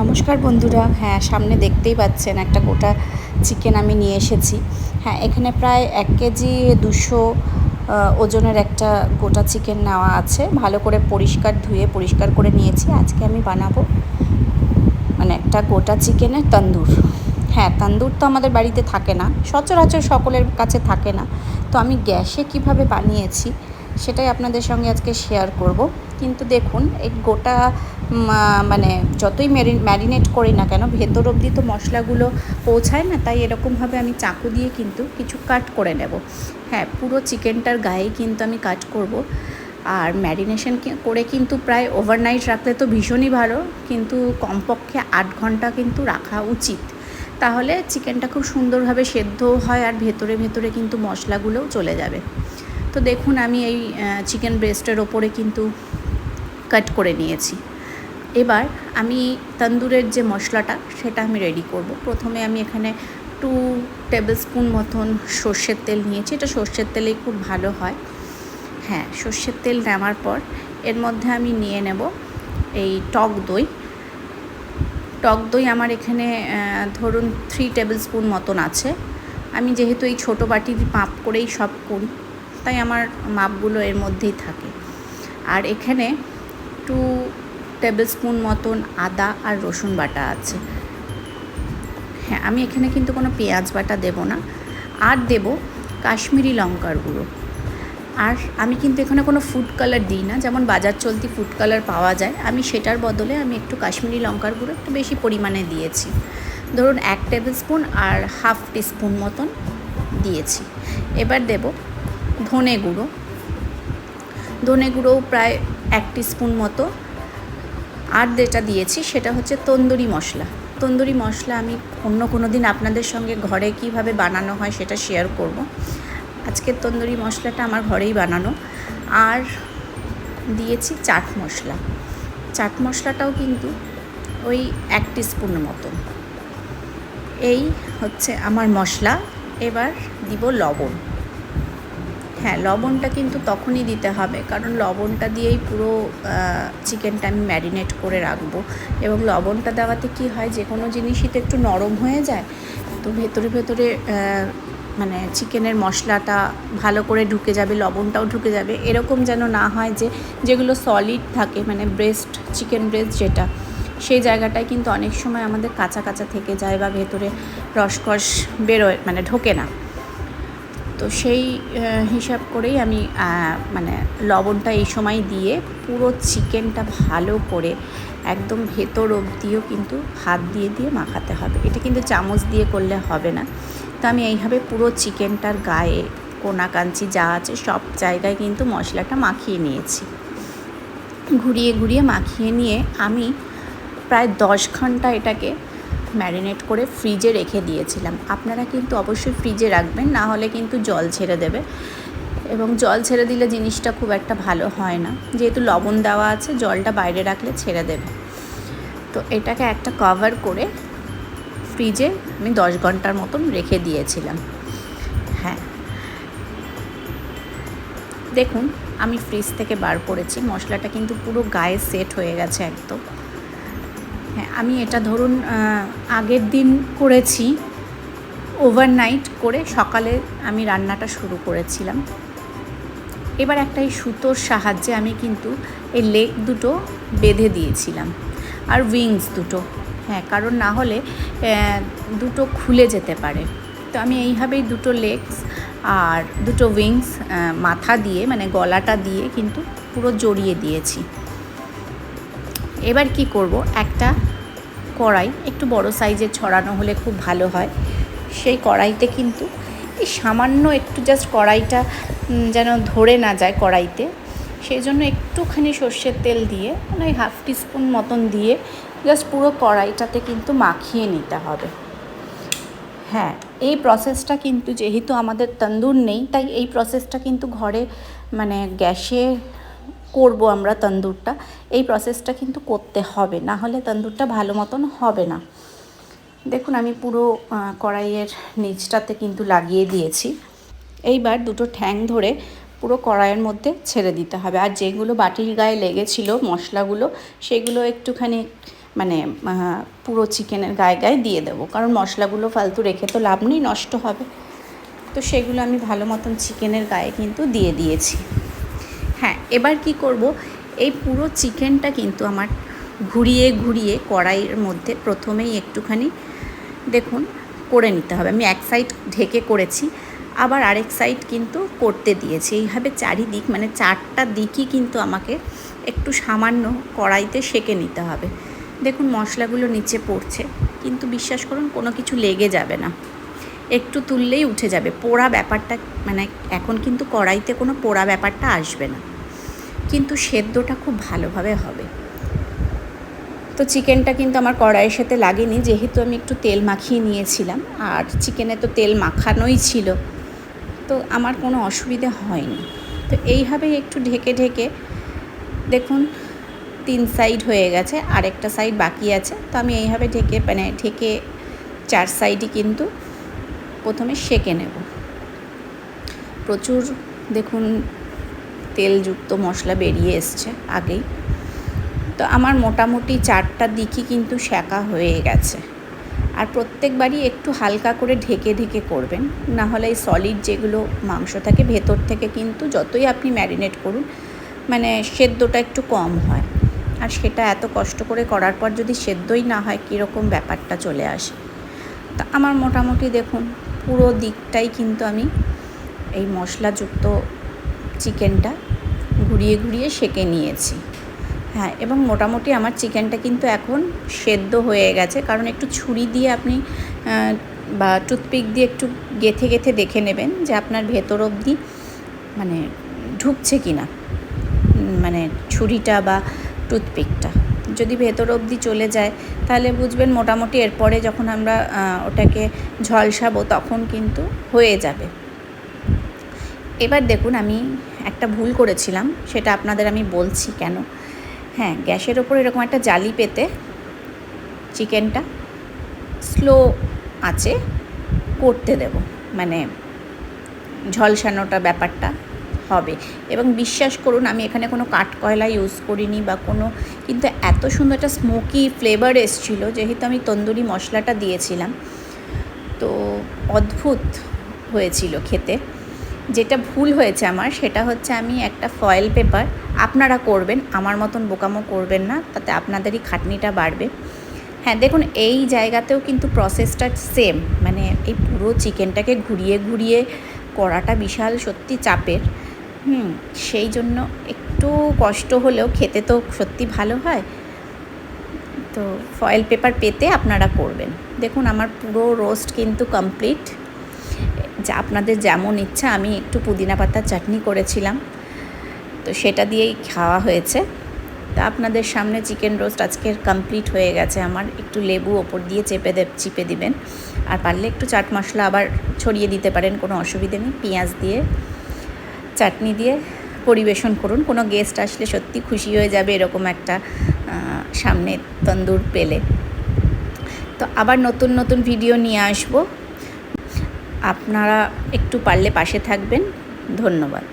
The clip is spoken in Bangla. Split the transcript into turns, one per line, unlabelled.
নমস্কার বন্ধুরা। হ্যাঁ সামনে দেখতেই পাচ্ছেন একটা গোটা চিকেন আমি নিয়ে এসেছি। হ্যাঁ এখানে প্রায় এক কেজি দুশো ওজনের একটা গোটা চিকেন নেওয়া আছে। ভালো করে পরিষ্কার ধুয়ে পরিষ্কার করে নিয়েছি। আজকে আমি বানাবো মানে একটা গোটা চিকেনের তন্দুর। হ্যাঁ তন্দুর তো আমাদের বাড়িতে থাকে না। সচরাচর সকলের কাছে থাকে না। তো আমি গ্যাসে কীভাবে বানিয়েছি সেটাই আপনাদের সঙ্গে আজকে শেয়ার করব। কিন্তু দেখুন, এই গোটা মানে যতই ম্যারিনেট করি না কেন, ভেতর অবধি তো মশলাগুলো পৌঁছায় না, তাই এরকমভাবে আমি চাকু দিয়ে কিন্তু কিছু কাট করে নেব। হ্যাঁ পুরো চিকেনটার গায়ে কিন্তু আমি কাট করব। আর ম্যারিনেশন করে কিন্তু প্রায় ওভারনাইট রাখলে তো ভীষণই ভালো, কিন্তু কমপক্ষে আট ঘণ্টা কিন্তু রাখা উচিত। তাহলে চিকেনটা খুব সুন্দরভাবে সেদ্ধ হয় আর ভেতরে ভেতরে কিন্তু মশলাগুলোও চলে যাবে। তো দেখুন, আমি এই চিকেন ব্রেস্টের ওপরে কিন্তু কাট করে নিয়েছি। এবার আমি তন্দুরের যে মশলাটা, সেটা আমি রেডি করব। প্রথমে আমি এখানে টু টেবিল স্পুন মতন সর্ষের তেল নিয়েছি। এটা সর্ষের তেলেই খুব ভালো হয়। হ্যাঁ সর্ষের তেল নেওয়ার পর এর মধ্যে আমি নিয়ে নেব এই টক দই। টক দই আমার এখানে ধরুন থ্রি টেবিল স্পুন মতন আছে। আমি যেহেতু এই ছোটো বাটির মাপ করেই সব করি তাই আমার মাপগুলো এর মধ্যেই থাকে। আর এখানে টু টেবিল স্পুন মতন আদা আর রসুন বাটা আছে। হ্যাঁ আমি এখানে কিন্তু কোনো পেঁয়াজ বাটা দেব না। আর দেব কাশ্মীরি লঙ্কার গুঁড়ো। আর আমি কিন্তু এখানে কোনো ফুড কালার দিই না, যেমন বাজার চলতি ফুড কালার পাওয়া যায়। আমি সেটার বদলে আমি একটু কাশ্মীরি লঙ্কার গুঁড়ো একটু বেশি পরিমাণে দিয়েছি। ধরুন এক টেবিল স্পুন আর হাফ টিস্পুন মতন দিয়েছি। এবার দেব ধনে গুঁড়ো। ধনে গুঁড়োও প্রায় এক স্পুন মতো। আর যেটা দিয়েছি সেটা হচ্ছে তন্দুরি মশলা। তন্দুরি মশলা আমি অন্য কোনো দিন আপনাদের সঙ্গে ঘরে কীভাবে বানানো হয় সেটা শেয়ার করব। আজকের তন্দুরি মশলাটা আমার ঘরেই বানানো। আর দিয়েছি চাট মশলা। চাট মশলাটাও কিন্তু ওই এক স্পুন মতো। এই হচ্ছে আমার মশলা। এবার দিব লবণ। হ্যাঁ লবণটা কিন্তু তখনই দিতে হবে। কারণ লবণটা দিয়েই পুরো চিকেনটা আমি ম্যারিনেট করে রাখব। এবং লবণটা দেওয়াতে কি হয়, যে কোনো জিনিসই তো একটু নরম হয়ে যায়, তো ভেতরে ভেতরে মানে চিকেনের মশলাটা ভালো করে ঢুকে যাবে, লবণটাও ঢুকে যাবে। এরকম যেন না হয় যে, যেগুলো সলিড থাকে মানে ব্রেস্ট চিকেন ব্রেস্ট যেটা, সেই জায়গাটায় কিন্তু অনেক সময় আমাদের কাঁচা কাঁচা থেকে যায় বা ভেতরে রসকস বেরোয় মানে ঢোকে না। তো সেই হিসাব করেই আমি মানে লবণটা এই সময় দিয়ে পুরো চিকেনটা ভালো করে একদম ভেতর অবধিও কিন্তু হাত দিয়ে দিয়ে মাখাতে হবে। এটা কিন্তু চামচ দিয়ে করলে হবে না। তো আমি এইভাবে পুরো চিকেনটার গায়ে কোনাকাঞ্চি যা আছে সব জায়গায় কিন্তু মশলাটা মাখিয়ে নিয়েছি। ঘুরিয়ে ঘুরিয়ে মাখিয়ে নিয়ে আমি প্রায় দশ ঘণ্টা এটাকে ম্যারিনেট করে ফ্রিজে রেখে দিয়েছিলাম। আপনারা কিন্তু অবশ্যই ফ্রিজে রাখবেন, না হলে কিন্তু জল ছেড়ে দেবে। এবং জল ছেড়ে দিলে জিনিসটা খুব একটা ভালো হয় না। যেহেতু লবণ দেওয়া আছে, জলটা বাইরে রাখলে ছেড়ে দেবে। তো এটাকে একটা কভার করে ফ্রিজে আমি দশ ঘণ্টার মতন রেখে দিয়েছিলাম। হ্যাঁ। দেখুন, আমি ফ্রিজ থেকে বার করেছি। মশলাটা কিন্তু পুরো গায়ে সেট হয়ে গেছে একদম। আমি এটা ধরুন আগের দিন করেছি ওভারনাইট করে সকালে আমি রান্নাটা শুরু করেছিলাম। এবার একটা এই সুতোর সাহায্যে আমি কিন্তু এই লেগ দুটো বেঁধে দিয়েছিলাম, আর উইংস দুটো। হ্যাঁ কারণ না হলে দুটো খুলে যেতে পারে। তো আমি এইভাবেই দুটো লেগস আর দুটো উইংস মাথা দিয়ে মানে গলাটা দিয়ে কিন্তু পুরো জড়িয়ে দিয়েছি। এবার কি করব? একটা কড়াই একটু বড় সাইজের ছড়ানো হলে খুব ভালো হয়। সেই কড়াইতে কিন্তু এই সামান্য একটু জাস্ট কড়াইটা যেন ধরে না যায় কড়াইতে, সেই জন্য একটুখানি সর্ষের তেল দিয়ে মানে ওই হাফ টিস্পুন মতন দিয়ে জাস্ট পুরো কড়াইটাতে কিন্তু মাখিয়ে নিতে হবে। হ্যাঁ এই প্রসেসটা কিন্তু যেহেতু আমাদের তন্দুর নেই, তাই এই প্রসেসটা কিন্তু ঘরে মানে গ্যাসে করব আমরা তন্দুরটা, এই প্রসেসটা কিন্তু করতে হবে, না হলে তন্দুরটা ভালো মতন হবে না। দেখুন, আমি পুরো কড়াইয়ের নিচটাতে কিন্তু লাগিয়ে দিয়েছি। এইবার দুটো ঠ্যাং ধরে পুরো কড়াইয়ের মধ্যে ছেড়ে দিতে হবে। আর যেগুলো বাটির গায়ে লেগেছিল মশলাগুলো, সেগুলো একটুখানি মানে পুরো চিকেনের গায়ে গায়ে দিয়ে দেবো। কারণ মশলাগুলো ফালতু রেখে তো লাভ নেই, নষ্ট হবে। তো সেগুলো আমি ভালো মতন চিকেনের গায়ে কিন্তু দিয়ে দিয়েছি। হ্যাঁ এবার কি করব? এই পুরো চিকেনটা কিন্তু আমার ঘুরিয়ে ঘুরিয়ে কড়াইয়ের মধ্যে প্রথমেই একটুখানি দেখুন করে নিতে হবে। আমি এক সাইড ঢেকে করেছি, আবার আরেক সাইড কিন্তু করতে দিয়েছি। এইভাবে চারিদিক মানে চারটা দিকই কিন্তু আমাকে একটু সামান্য কড়াইতে সেকে নিতে হবে। দেখুন মশলাগুলো নিচে পড়ছে, কিন্তু বিশ্বাস করুন কোনো কিছু লেগে যাবে না। একটু তুললেই উঠে যাবে। পোড়া ব্যাপারটা মানে এখন কিন্তু কড়াইতে কোনো পোড়া ব্যাপারটা আসবে না। কিন্তু সেদ্ধটা খুব ভালোভাবে হবে। তো চিকেনটা কিন্তু আমার কড়াইয়ের সাথে লাগেনি, যেহেতু আমি একটু তেল মাখিয়ে নিয়েছিলাম, আর চিকেনে তো তেল মাখানোই ছিল। তো আমার কোনো অসুবিধে হয়নি। তো এইভাবেই একটু ঢেকে ঢেকে, দেখুন, তিন সাইড হয়ে গেছে, আরেকটা সাইড বাকি আছে। তো আমি এইভাবে ঢেকে মানে ঢেকে চার সাইডই কিন্তু প্রথমে সেকে নেব। প্রচুর, দেখুন তেলযুক্ত মশলা বেরিয়ে এসছে আগেই। তো আমার মোটামুটি চারটা দিকই কিন্তু সেকা হয়ে গেছে। আর প্রত্যেকবারই একটু হালকা করে ঢেকে ঢেকে করবেন। না হলে এই সলিড যেগুলো মাংস থাকে, ভেতর থেকে কিন্তু যতই আপনি ম্যারিনেট করুন মানে সেদ্ধটা একটু কম হয়। আর সেটা এত কষ্ট করে করার পর যদি সেদ্ধই না হয়, কীরকম ব্যাপারটা চলে আসে? তা আমার মোটামুটি দেখুন, পুরো দিকটাই কিন্তু আমি এই মশলাযুক্ত চিকেনটা ঘুরিয়ে ঘুরিয়ে সেকে নিয়েছি। হ্যাঁ এবং মোটামুটি আমার চিকেনটা কিন্তু এখন সেদ্ধ হয়ে গেছে। কারণ একটু ছুরি দিয়ে আপনি বা টুথপিক দিয়ে একটু গেথে গেথে দেখে নেবেন যে আপনার ভেতর অবধি মানে ঢুকছে কি না। মানে ছুরিটা বা টুথপিকটা। যদি ভেতর অবধি চলে যায়, তাহলে বুঝবেন মোটামুটি এরপরে যখন আমরা ওটাকে ঝলসাবো তখন কিন্তু হয়ে যাবে। এবার দেখুন আমি একটা ভুল করেছিলাম, সেটা আপনাদের আমি বলছি কেন? হ্যাঁ গ্যাসের ওপর এরকম একটা জালি পেতে চিকেনটা স্লো আছে, করতে দেব। মানে ঝলসানোটা ব্যাপারটা হবে। এবং বিশ্বাস করুন, আমি এখানে কোনো কাঠকয়লা ইউজ করিনি বা কোনো, কিন্তু এত সুন্দর একটা স্মোকি ফ্লেভার এসেছিল, যেহেতু আমি তন্দুরি মশলাটা দিয়েছিলাম। তো অদ্ভুত হয়েছিল খেতে। যেটা ভুল হয়েছে আমার, সেটা হচ্ছে আমি একটা ফয়েল পেপার আপনারা করবেন, আমার মতন বোকামো করবেন না, তাতে আপনাদেরই খাটনিটা বাড়বে। হ্যাঁ দেখুন, এই জায়গাতেও কিন্তু প্রসেসটা সেম মানে এই পুরো চিকেনটাকে ঘুরিয়ে ঘুরিয়ে করাটা বিশাল সত্যি চাপের। হুম, সেই জন্য একটু কষ্ট হলেও খেতে তো সত্যি ভালো হয়। তো ফয়েল পেপার পেতে আপনারা করবেন। দেখুন, আমার পুরো রোস্ট কিন্তু কমপ্লিট আপনাদের যেমন ইচ্ছা, আমি একটু পুদিনা পাতার চাটনি করেছিলাম। তো সেটা দিয়েই খাওয়া হয়েছে। তা আপনাদের সামনে চিকেন রোস্ট আজকের কমপ্লিট হয়ে গেছে। আমার একটু লেবু ওপর দিয়ে চেপে দে চিপে দিবেন। আর পারলে একটু চাট মশলা আবার ছড়িয়ে দিতে পারেন, কোনো অসুবিধে নেই। পেঁয়াজ দিয়ে, চাটনি দিয়ে পরিবেশন করুন। কোনো গেস্ট আসলে সত্যি খুশি হয়ে যাবে এরকম একটা সামনে তন্দুর পেলে। তো আবার নতুন নতুন ভিডিও নিয়ে আসব। আপনারা একটু পারলে পাশে থাকবেন। ধন্যবাদ।